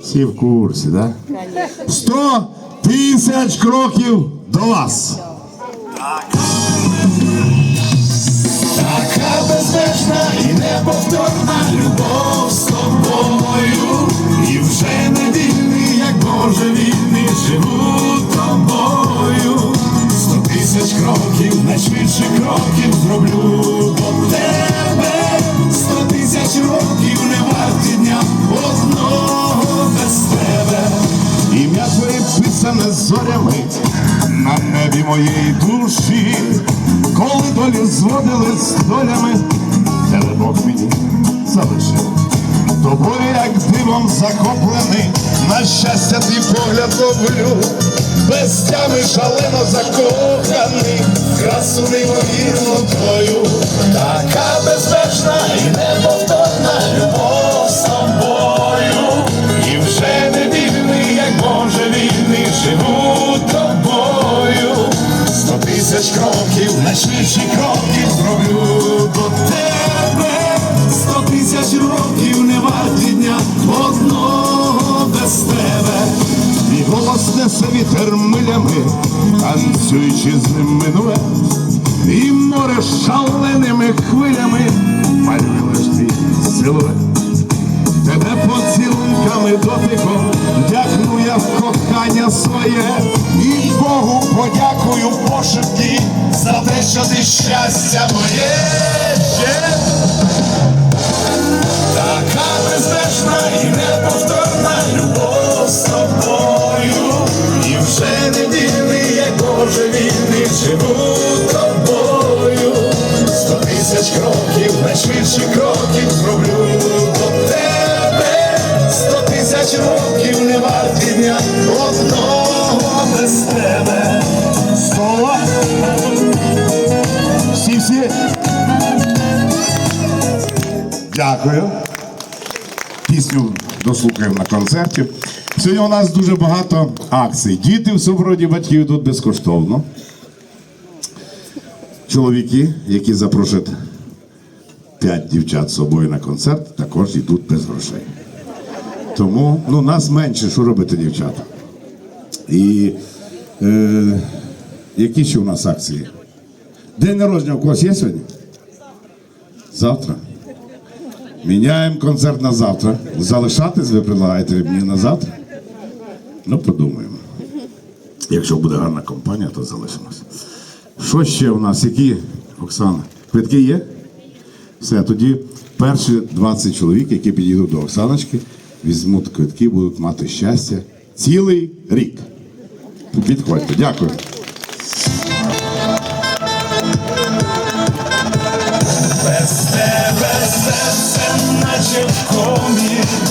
Всі в курсі, так? Да? 100 тисяч кроків до вас. Така безмежна і неповторна любов з тобою, і вже не вільний, як Боже вільний, живу тобою. Сто тисяч кроків, найшвидше кроків Писане зорями на небі моєї душі, коли долі зводили з долями, Бог мені залишив. Тобою, як дивом захоплений, на щастя твій погляд ловлю, без тями шалено закоханий, красу неймовірну твою. Кроків, найшвидші кроків зроблю до тебе. Сто тисяч років не варті дня одного без тебе. І голос несе вітер милями, танцюючи з ним минуле, і море шаленими хвилями малює твій силует. Тебе поцілунками дотиком вдягну я в кохання своє, Богу подякую пошепки За те, що ти щастя моє ще така безмежна і неповторна любов з тобою, і вже не вільний, як Боже вільний, живу тобою. Сто тисяч кроків, найшвидші кроків зроблю до тебе. Сто тисяч років не Дякую. Пісню дослухаємо на концерті. Сьогодні у нас дуже багато акцій. Діти в супроводі батьків йдуть безкоштовно. Чоловіки, які запрошують п'ять дівчат з собою на концерт, також йдуть без грошей. Тому ну, нас менше, що робити, дівчата. І е, які ще у нас акції? День народження у когось є сьогодні? Завтра. Міняємо концерт на завтра. Залишатись ви предлагаєте мені на завтра? Ну, подумаємо. Якщо буде гарна компанія, то залишимося. Що ще у нас? Які, Оксана? Квитки є? Все, тоді перші 20 чоловік, які підійдуть до Оксаночки, візьмуть квитки, будуть мати щастя цілий рік. Підходьте, дякую. Без